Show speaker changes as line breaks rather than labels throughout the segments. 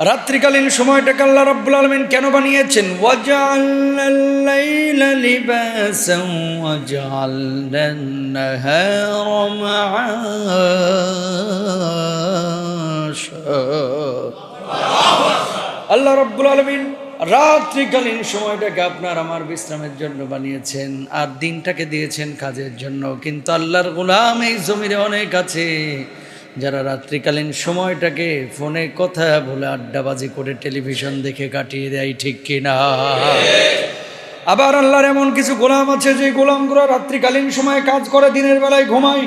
রাত্রিকালীন সময়টাকে আল্লাহ রাব্বুল আলমিন কেন বানিয়েছেন? আল্লাহ রব্বুল আলমিন রাত্রিকালীন সময়টাকে আপনার আমার বিশ্রামের জন্য বানিয়েছেন, আর দিনটাকে দিয়েছেন কাজের জন্য। কিন্তু আল্লাহর গোলাম এই জমিরে অনেক আছে। যারা রাত্রিকালীন সময়টাকে ফোনে কথা বলে আড্ডাবাজি করে টেলিভিশন দেখে কাটিয়ে দেয়, ঠিক কিনা? আবার আল্লাহর এমন কিছু গোলাম আছে যে গোলামগুলো রাত্রিকালীন সময়ে কাজ করে, দিনের বেলায় ঘুমায়।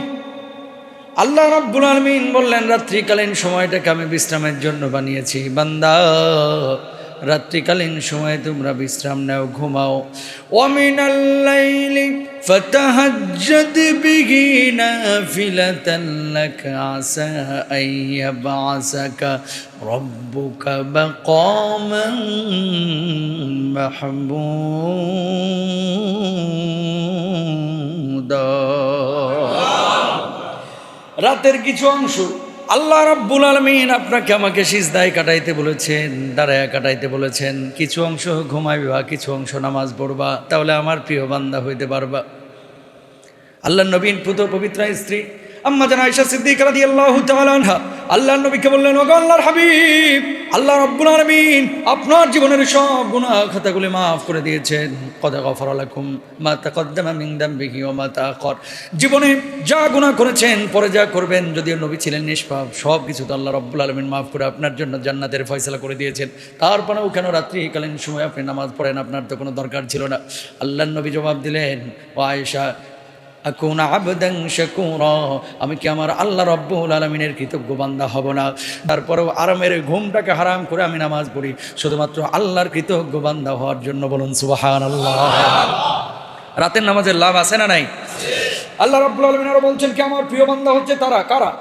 আল্লাহ রাব্বুল আলামিন বললেন, রাত্রিকালীন সময়টাকে আমি বিশ্রামের জন্য বানিয়েছি, বান্দা। রাত্রিকালীন সময়ে তোমরা বিশ্রাম নাও, ঘুমাও। ওয়ামিনাল লাইলি ফাতাহাজ্জাদ বিহি নাফিলাতান লাক আসা আইয়াবাসাকা রব্বুকা মাকামান মাহমুদা। রাতের কিছু অংশ আল্লাহ রাব্বুল আলমিন আপনাকে আমাকে সিজদায় কাটাইতে বলেছেন, দাঁড়ায় কাটাইতে বলেছেন, কিছু অংশ ঘুমাইবা কিছু অংশ নামাজ পড়বা, তাহলে আমার প্রিয় বান্দা হইতে পারবা। আল্লাহ নবীন পুত পবিত্র স্ত্রী, আম্মা জানা আয়েশা সিদ্দিক আনহা আল্লাহ নবীকে বললেন, ওগো আল্লাহর হাবিব আল্লাহ রাব্বুল আলমিন আপনার জীবনের সব গুনাহ খাতাগুলি মাফ করে দিয়েছেন। কদ গফারা লাকুম মা তাকদ্দামা মিন দামবিহি ও মা তাআখার। জীবনে যা গুনাহ করেছেন, পরে যা করবেন, যদিও নবী ছিলেন নিষ্পাপ সব কিছু তো আল্লাহ রাব্বুল আলমিন মাফ করে আপনার জন্য জান্নাতের ফয়সলা করে দিয়েছেন। তারপরেও কেন রাত্রিকালীন সময় আপনি নামাজ পড়েন? আপনার তো কোনো দরকার ছিল না। আল্লাহ নবী জবাব দিলেন, ও আয়েশা আমি কি আমার আল্লাহ রব্বুল আলমিনের কৃতজ্ঞ বান্দা হব না? তারপরেও আরামের ঘুমটাকে হারাম করে আমি নামাজ পড়ি, শুধুমাত্র আল্লাহর কৃতজ্ঞ বান্দা হওয়ার জন্য বলুন সুবাহান আল্লাহ রাতের নামাজের লাভ আছে না নাই? আল্লাহ রাব্বুল আলামিন আরও বলছেন কি, আমার প্রিয় বান্দা হচ্ছে তারা, কারা?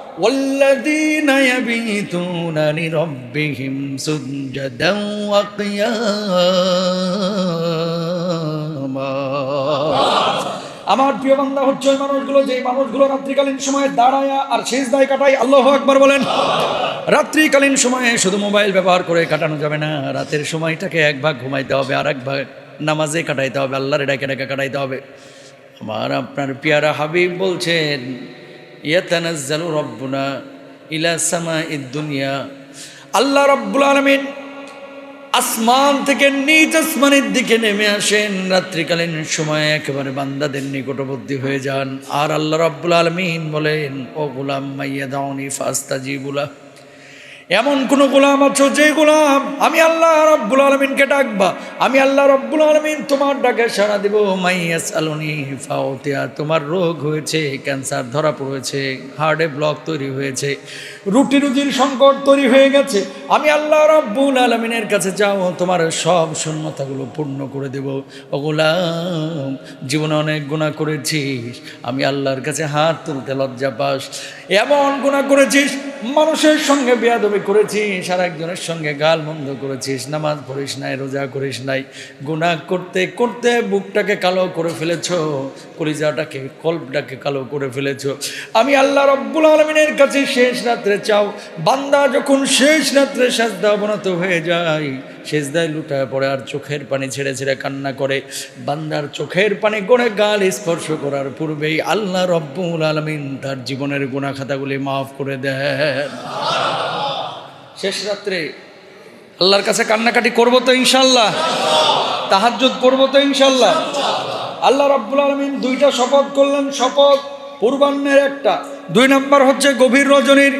কিয়ামা। আমার প্রিয় বান্দা, হচ্ছে ওই মানুষগুলো যে মানুষগুলো রাত্রিকালীন সময়ে দাঁড়ায় আর শেষ দায় কাটায়, আল্লাহ আকবার বলেন। রাত্রিকালীন সময়ে শুধু মোবাইল ব্যবহার করে কাটানো যাবে না, রাতের সময়টাকে এক ভাগ ঘুমাইতে হবে আর এক ভাগ নামাজে কাটাইতে হবে, আল্লাহর ডাকে ডাকে কাটাইতে হবে। আমার আপনার পিয়ারা হাবিব বলছেন, ইয়াতানাজ্জালু রব্বুনা ইলা সামা দুনিয়া। আল্লাহ রব্বুল আলমিন আসমান থেকে নিজ আসমানের দিকে নেমে আসেন। রাত্রিকালীন সময়ে একেবারে বান্দাদের নিকটবর্তী হয়ে যান। আর আল্লাহ রাব্বুল আলমিন বলেন, ও গুলাম মাইয়া দাওনি ফাস্তা জিবুলা এমন কোন গোলাম আছো যে গোলাম? আমি আল্লাহ রব্বুল আলমিনকে ডাকবা। আমি আল্লাহ রব্বুল আলমিন তোমার ডাকে সাড়া দেব। মাইয়াস আলনি ফাওতিয়া, তোমার রোগ হয়েছে, ক্যান্সার ধরা পড়েছে, হার্টে ব্লক তৈরি হয়েছে, রুটি রুজির সংকট তৈরি হয়ে গেছে। আমি আল্লাহ রব্বুল আলমিনের কাছে যাও, তোমার সব শূন্যতাগুলো পূর্ণ করে দেব। ও গোলাম, জীবনে অনেক গুণা করেছিস। আমি আল্লাহর কাছে হাত তুলতে লজ্জা পাস। এমন গুণা করেছিস মানুষের সঙ্গে বেয়াদবি করেছিস আর একজনের সঙ্গে গাল মন্দ করেছিস, নামাজ পড়িস নাই, রোজা করিস নাই গুণা করতে করতে বুকটাকে কালো করে ফেলেছ, কলিজাটাকে, কল্পটাকে কালো করে ফেলেছ। আমি আল্লাহ রব্বুল আলমিনের কাছে শেষ রাত্রে চাও, বান্দা যখন শেষ রাত্রে সাজদা অবনত হয়ে যায় সেজদায় লুটায় পড়ে আর চোখের পানি ছেড়ে ছেড়ে কান্না করে। বান্দার চোখের পানি করে গাল স্পর্শ করার পূর্বেই আল্লাহ রব্বুল আলমিন তার জীবনের গুণা খাতাগুলি মাফ করে দেন। শেষ রাত্রে আল্লাহর কাছে কান্নাকাটি করব তো ইনশাল্লাহ তাহাজ্জুদ পড়ব তো ইনশাল্লাহ আল্লাহ রাব্বুল আলমিন দুইটা শপথ করলেন। শপথ পূর্বাহ্নের একটা। দুই নম্বর হচ্ছে গভীর রজনীর।